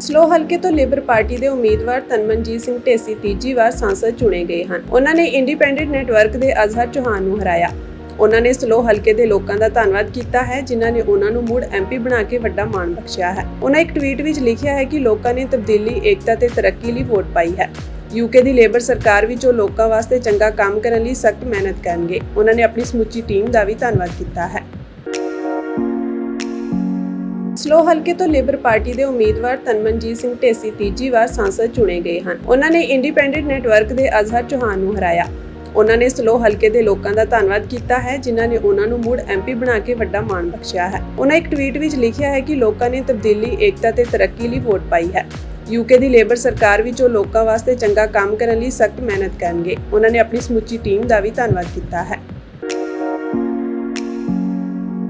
Slow ਹਲਕੇ ਤੋਂ labour party ਦੇ ਉਮੀਦਵਾਰ ਤਨਮਨਜੀਤ ਸਿੰਘ ਢੇਸੀ ਤੀਜੀ ਵਾਰ ਸੰਸਦ ਚੁਣੇ ਗਏ ਹਨ। ਉਹਨਾਂ ਨੇ ਇੰਡੀਪੈਂਡੈਂਟ ਨੈਟਵਰਕ ਦੇ ਅਜ਼ਹਰ ਚੌਹਾਨ ਨੂੰ ਹਰਾਇਆ। ਉਹਨਾਂ ਨੇ ਸਲੋ ਹਲਕੇ ਦੇ ਲੋਕਾਂ ਦਾ ਧੰਨਵਾਦ ਕੀਤਾ ਹੈ, ਜਿਨ੍ਹਾਂ ਨੇ ਉਹਨਾਂ ਨੂੰ ਮੁੜ ਐਮਪੀ ਬਣਾ ਕੇ ਵੱਡਾ ਮਾਣ ਬਖਸ਼ਿਆ ਹੈ। ਉਹਨਾਂ ਇੱਕ ਟਵੀਟ ਵਿੱਚ ਲਿਖਿਆ ਹੈ ਕਿ ਲੋਕਾਂ ਨੇ ਤਬਦੀਲੀ, ਏਕਤਾ ਤੇ ਤਰੱਕੀ ਲਈ ਵੋਟ ਪਾਈ ਹੈ। ਯੂਕੇ ਦੀ ਲੇਬਰ ਸਰਕਾਰ ਵਿੱਚ ਉਹ ਲੋਕਾਂ ਵਾਸਤੇ ਚੰਗਾ ਕੰਮ ਕਰਨ ਲਈ ਸਖਤ ਮਿਹਨਤ ਕਰਨਗੇ। ਉਹਨਾਂ ਨੇ ਆਪਣੀ ਸਮੁੱਚੀ ਟੀਮ ਦਾ ਵੀ ਧੰਨਵਾਦ ਕੀਤਾ ਹੈ। ਸਲੋ ਹਲਕੇ ਤੋਂ ਲੇਬਰ ਪਾਰਟੀ ਦੇ ਉਮੀਦਵਾਰ ਤਨਮਨਜੀਤ ਸਿੰਘ ਢੇਸੀ ਤੀਜੀ ਵਾਰ ਸੰਸਦ ਚੁਣੇ ਗਏ ਹਨ। ਉਹਨਾਂ ਨੇ ਇੰਡੀਪੈਂਡੈਂਟ ਨੈਟਵਰਕ ਦੇ ਅਜ਼ਹਰ ਚੌਹਾਨ ਨੂੰ ਹਰਾਇਆ। ਉਹਨਾਂ ਨੇ ਸਲੋ ਹਲਕੇ ਦੇ ਲੋਕਾਂ ਦਾ ਧੰਨਵਾਦ ਕੀਤਾ ਹੈ, ਜਿਨ੍ਹਾਂ ਨੇ ਉਹਨਾਂ ਨੂੰ ਮੁੜ ਐਮਪੀ ਬਣਾ ਕੇ ਵੱਡਾ ਮਾਣ ਬਖਸ਼ਿਆ ਹੈ। ਉਹਨਾਂ ਇੱਕ ਟਵੀਟ ਵਿੱਚ ਲਿਖਿਆ ਹੈ ਕਿ ਲੋਕਾਂ ਨੇ ਤਬਦੀਲੀ, ਏਕਤਾ ਤੇ ਤਰੱਕੀ ਲਈ ਵੋਟ ਪਾਈ ਹੈ। ਯੂਕੇ ਦੀ ਲੇਬਰ ਸਰਕਾਰ ਵਿੱਚ ਉਹ ਲੋਕਾਂ ਵਾਸਤੇ ਚੰਗਾ ਕੰਮ ਕਰਨ ਲਈ ਸਖਤ ਮਿਹਨਤ ਕਰਨਗੇ। ਉਹਨਾਂ ਨੇ ਆਪਣੀ ਸਮੁੱਚੀ ਟੀਮ ਦਾ ਵੀ ਧੰਨਵਾਦ ਕੀਤਾ ਹੈ।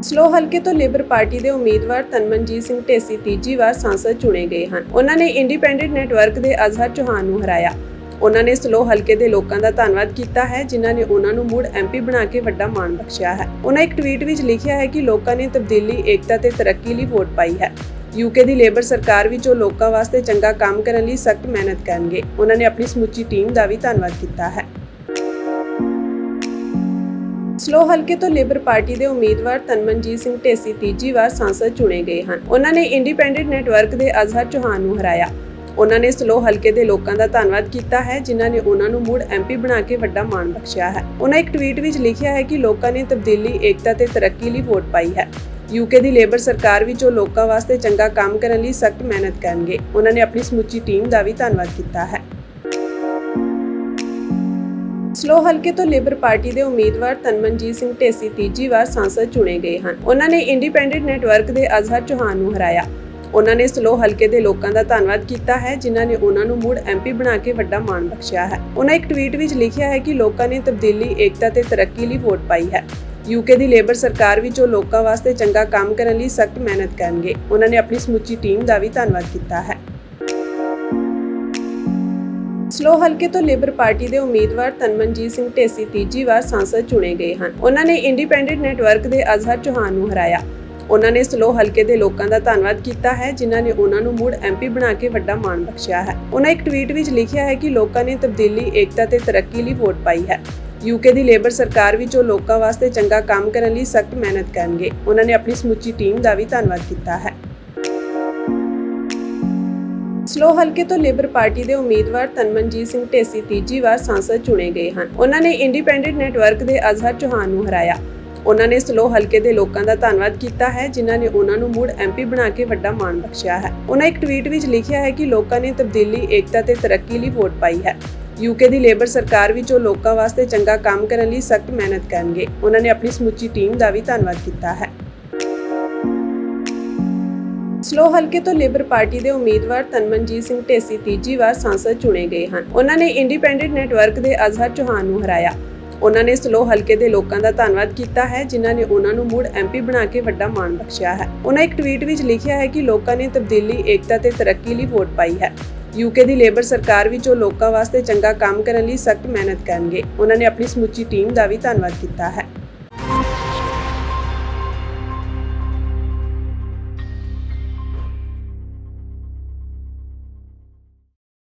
ਸਲੋ ਹਲਕੇ ਤੋਂ ਲੇਬਰ ਪਾਰਟੀ ਦੇ ਉਮੀਦਵਾਰ ਤਨਮਨਜੀਤ ਸਿੰਘ ਢੇਸੀ ਤੀਜੀ ਵਾਰ ਸੰਸਦ ਚੁਣੇ ਗਏ ਹਨ। ਉਹਨਾਂ ਨੇ ਇੰਡੀਪੈਂਡੈਂਟ ਨੈਟਵਰਕ ਦੇ ਅਜ਼ਹਰ ਚੌਹਾਨ ਨੂੰ ਹਰਾਇਆ। ਉਹਨਾਂ ਨੇ ਸਲੋ ਹਲਕੇ ਦੇ ਲੋਕਾਂ ਦਾ ਧੰਨਵਾਦ ਕੀਤਾ ਹੈ, ਜਿਨ੍ਹਾਂ ਨੇ ਉਹਨਾਂ ਨੂੰ ਮੁੜ ਐਮਪੀ ਬਣਾ ਕੇ ਵੱਡਾ ਮਾਣ ਬਖਸ਼ਿਆ ਹੈ। ਉਹਨਾਂ ਇੱਕ ਟਵੀਟ ਵਿੱਚ ਲਿਖਿਆ ਹੈ ਕਿ ਲੋਕਾਂ ਨੇ ਤਬਦੀਲੀ, ਏਕਤਾ ਤੇ ਤਰੱਕੀ ਲਈ ਵੋਟ ਪਾਈ ਹੈ। ਯੂਕੇ ਦੀ ਲੇਬਰ ਸਰਕਾਰ ਵਿੱਚ ਉਹ ਲੋਕਾਂ ਵਾਸਤੇ ਚੰਗਾ ਕੰਮ ਕਰਨ ਲਈ ਸਖਤ ਮਿਹਨਤ ਕਰਨਗੇ। ਉਹਨਾਂ ਨੇ ਆਪਣੀ ਸਮੁੱਚੀ ਟੀਮ ਦਾ ਵੀ ਧੰਨਵਾਦ ਕੀਤਾ ਹੈ। ਸਲੋ ਹਲਕੇ ਤੋਂ ਲੇਬਰ ਪਾਰਟੀ ਦੇ ਉਮੀਦਵਾਰ ਤਨਮਨਜੀਤ ਸਿੰਘ ਢੇਸੀ ਤੀਜੀ ਵਾਰ ਸੰਸਦ ਚੁਣੇ ਗਏ ਹਨ। ਉਹਨਾਂ ਨੇ ਇੰਡੀਪੈਂਡੈਂਟ ਨੈਟਵਰਕ ਦੇ ਅਜ਼ਹਰ ਚੌਹਾਨ ਨੂੰ ਹਰਾਇਆ। ਉਹਨਾਂ ਨੇ ਸਲੋ ਹਲਕੇ ਦੇ ਲੋਕਾਂ ਦਾ ਧੰਨਵਾਦ ਕੀਤਾ ਹੈ, ਜਿਨ੍ਹਾਂ ਨੇ ਉਹਨਾਂ ਨੂੰ ਮੁੜ ਐਮਪੀ ਬਣਾ ਕੇ ਵੱਡਾ ਮਾਣ ਬਖਸ਼ਿਆ ਹੈ। ਉਹਨਾਂ ਇੱਕ ਟਵੀਟ ਵਿੱਚ ਲਿਖਿਆ ਹੈ ਕਿ ਲੋਕਾਂ ਨੇ ਤਬਦੀਲੀ, ਏਕਤਾ ਤੇ ਤਰੱਕੀ ਲਈ ਵੋਟ ਪਾਈ ਹੈ। ਯੂਕੇ ਦੀ ਲੇਬਰ ਸਰਕਾਰ ਵਿੱਚ ਉਹ ਲੋਕਾਂ ਵਾਸਤੇ ਚੰਗਾ ਕੰਮ ਕਰਨ ਲਈ ਸਖਤ ਮਿਹਨਤ ਕਰਨਗੇ। ਉਹਨਾਂ ਨੇ ਆਪਣੀ ਸਮੁੱਚੀ ਟੀਮ ਦਾ ਵੀ ਧੰਨਵਾਦ ਕੀਤਾ ਹੈ। ਸਲੋ ਹਲਕੇ ਤੋਂ ਲੇਬਰ ਪਾਰਟੀ ਦੇ ਉਮੀਦਵਾਰ ਤਨਮਨਜੀਤ ਸਿੰਘ ਢੇਸੀ ਤੀਜੀ ਵਾਰ ਸੰਸਦ ਚੁਣੇ ਗਏ ਹਨ। ਉਹਨਾਂ ਨੇ ਇੰਡੀਪੈਂਡੈਂਟ ਨੈਟਵਰਕ ਦੇ ਅਜ਼ਹਰ ਚੌਹਾਨ ਨੂੰ ਹਰਾਇਆ। ਉਹਨਾਂ ਨੇ ਸਲੋ ਹਲਕੇ ਦੇ ਲੋਕਾਂ ਦਾ ਧੰਨਵਾਦ ਕੀਤਾ ਹੈ, ਜਿਨ੍ਹਾਂ ਨੇ ਉਹਨਾਂ ਨੂੰ ਮੁੜ ਐਮਪੀ ਬਣਾ ਕੇ ਵੱਡਾ ਮਾਣ ਬਖਸ਼ਿਆ ਹੈ। ਉਹਨਾਂ ਇੱਕ ਟਵੀਟ ਵਿੱਚ ਲਿਖਿਆ ਹੈ ਕਿ ਲੋਕਾਂ ਨੇ ਤਬਦੀਲੀ, ਏਕਤਾ ਤੇ ਤਰੱਕੀ ਲਈ ਵੋਟ ਪਾਈ ਹੈ। ਯੂਕੇ ਦੀ ਲੇਬਰ ਸਰਕਾਰ ਵਿੱਚ ਉਹ ਲੋਕਾਂ ਵਾਸਤੇ ਚੰਗਾ ਕੰਮ ਕਰਨ ਲਈ ਸਖਤ ਮਿਹਨਤ ਕਰਨਗੇ। ਉਹਨਾਂ ਨੇ ਆਪਣੀ ਸਮੁੱਚੀ ਟੀਮ ਦਾ ਵੀ ਧੰਨਵਾਦ ਕੀਤਾ ਹੈ। ਸਲੋ ਹਲਕੇ ਤੋਂ ਲੇਬਰ ਪਾਰਟੀ ਦੇ ਉਮੀਦਵਾਰ ਤਨਮਨਜੀਤ ਸਿੰਘ ਢੇਸੀ ਤੀਜੀ ਵਾਰ ਸੰਸਦ ਚੁਣੇ ਗਏ ਹਨ। ਉਹਨਾਂ ਨੇ ਇੰਡੀਪੈਂਡੈਂਟ ਨੈਟਵਰਕ ਦੇ ਅਜ਼ਹਰ ਚੌਹਾਨ ਨੂੰ ਹਰਾਇਆ। ਉਹਨਾਂ ਨੇ ਸਲੋ ਹਲਕੇ ਦੇ ਲੋਕਾਂ ਦਾ ਧੰਨਵਾਦ ਕੀਤਾ ਹੈ, ਜਿਨ੍ਹਾਂ ਨੇ ਉਹਨਾਂ ਨੂੰ ਮੁੜ ਐਮਪੀ ਬਣਾ ਕੇ ਵੱਡਾ ਮਾਣ ਬਖਸ਼ਿਆ ਹੈ। ਉਹਨਾਂ ਇੱਕ ਟਵੀਟ ਵਿੱਚ ਲਿਖਿਆ ਹੈ ਕਿ ਲੋਕਾਂ ਨੇ ਤਬਦੀਲੀ, ਏਕਤਾ ਤੇ ਤਰੱਕੀ ਲਈ ਵੋਟ ਪਾਈ ਹੈ। ਯੂਕੇ ਦੀ ਲੇਬਰ ਸਰਕਾਰ ਵਿੱਚ ਉਹ ਲੋਕਾਂ ਵਾਸਤੇ ਚੰਗਾ ਕੰਮ ਕਰਨ ਲਈ ਸਖਤ ਮਿਹਨਤ ਕਰਨਗੇ। ਉਹਨਾਂ ਨੇ ਆਪਣੀ ਸਮੁੱਚੀ ਟੀਮ ਦਾ ਵੀ ਧੰਨਵਾਦ ਕੀਤਾ ਹੈ। ਸਲੋ ਹਲਕੇ ਤੋਂ ਲੇਬਰ ਪਾਰਟੀ ਦੇ ਉਮੀਦਵਾਰ ਤਨਮਨਜੀਤ ਸਿੰਘ ਢੇਸੀ ਤੀਜੀ ਵਾਰ ਸੰਸਦ ਚੁਣੇ ਗਏ ਹਨ। ਉਹਨਾਂ ਨੇ ਇੰਡੀਪੈਂਡੈਂਟ ਨੈਟਵਰਕ ਦੇ ਅਜ਼ਹਰ ਚੌਹਾਨ ਨੂੰ ਹਰਾਇਆ। ਉਹਨਾਂ ਨੇ ਸਲੋ ਹਲਕੇ ਦੇ ਲੋਕਾਂ ਦਾ ਧੰਨਵਾਦ ਕੀਤਾ ਹੈ, ਜਿਨ੍ਹਾਂ ਨੇ ਉਹਨਾਂ ਨੂੰ ਮੁੜ ਐਮਪੀ ਬਣਾ ਕੇ ਵੱਡਾ ਮਾਣ ਬਖਸ਼ਿਆ ਹੈ। ਉਹਨਾਂ ਇੱਕ ਟਵੀਟ ਵਿੱਚ ਲਿਖਿਆ ਹੈ ਕਿ ਲੋਕਾਂ ਨੇ ਤਬਦੀਲੀ, ਏਕਤਾ ਤੇ ਤਰੱਕੀ ਲਈ ਵੋਟ ਪਾਈ ਹੈ। ਯੂਕੇ ਦੀ ਲੇਬਰ ਸਰਕਾਰ ਵਿੱਚ ਉਹ ਲੋਕਾਂ ਵਾਸਤੇ ਚੰਗਾ ਕੰਮ ਕਰਨ ਲਈ ਸਖਤ ਮਿਹਨਤ ਕਰਨਗੇ। ਉਹਨਾਂ ਨੇ ਆਪਣੀ ਸਮੁੱਚੀ ਟੀਮ ਦਾ ਵੀ ਧੰਨਵਾਦ ਕੀਤਾ ਹੈ। ਸਲੋ ਹਲਕੇ ਤੋਂ ਲੇਬਰ ਪਾਰਟੀ ਦੇ ਉਮੀਦਵਾਰ ਤਨਮਨਜੀਤ ਸਿੰਘ ਢੇਸੀ ਤੀਜੀ ਵਾਰ ਸੰਸਦ ਚੁਣੇ ਗਏ ਹਨ। ਉਹਨਾਂ ਨੇ ਇੰਡੀਪੈਂਡੈਂਟ ਨੈਟਵਰਕ ਦੇ ਅਜ਼ਹਰ ਚੌਹਾਨ ਨੂੰ ਹਰਾਇਆ। ਉਹਨਾਂ ਨੇ ਸਲੋ ਹਲਕੇ ਦੇ ਲੋਕਾਂ ਦਾ ਧੰਨਵਾਦ ਕੀਤਾ ਹੈ, ਜਿਨ੍ਹਾਂ ਨੇ ਉਹਨਾਂ ਨੂੰ ਮੁੜ ਐਮਪੀ ਬਣਾ ਕੇ ਵੱਡਾ ਮਾਣ ਬਖਸ਼ਿਆ ਹੈ। ਉਹਨਾਂ ਇੱਕ ਟਵੀਟ ਵਿੱਚ ਲਿਖਿਆ ਹੈ ਕਿ ਲੋਕਾਂ ਨੇ ਤਬਦੀਲੀ, ਏਕਤਾ ਤੇ ਤਰੱਕੀ ਲਈ ਵੋਟ ਪਾਈ ਹੈ। ਯੂਕੇ ਦੀ ਲੇਬਰ ਸਰਕਾਰ ਵਿੱਚ ਉਹ ਲੋਕਾਂ ਵਾਸਤੇ ਚੰਗਾ ਕੰਮ ਕਰਨ ਲਈ ਸਖਤ ਮਿਹਨਤ ਕਰਨਗੇ। ਉਹਨਾਂ ਨੇ ਆਪਣੀ ਸਮੁੱਚੀ ਟੀਮ ਦਾ ਵੀ ਧੰਨਵਾਦ ਕੀਤਾ ਹੈ।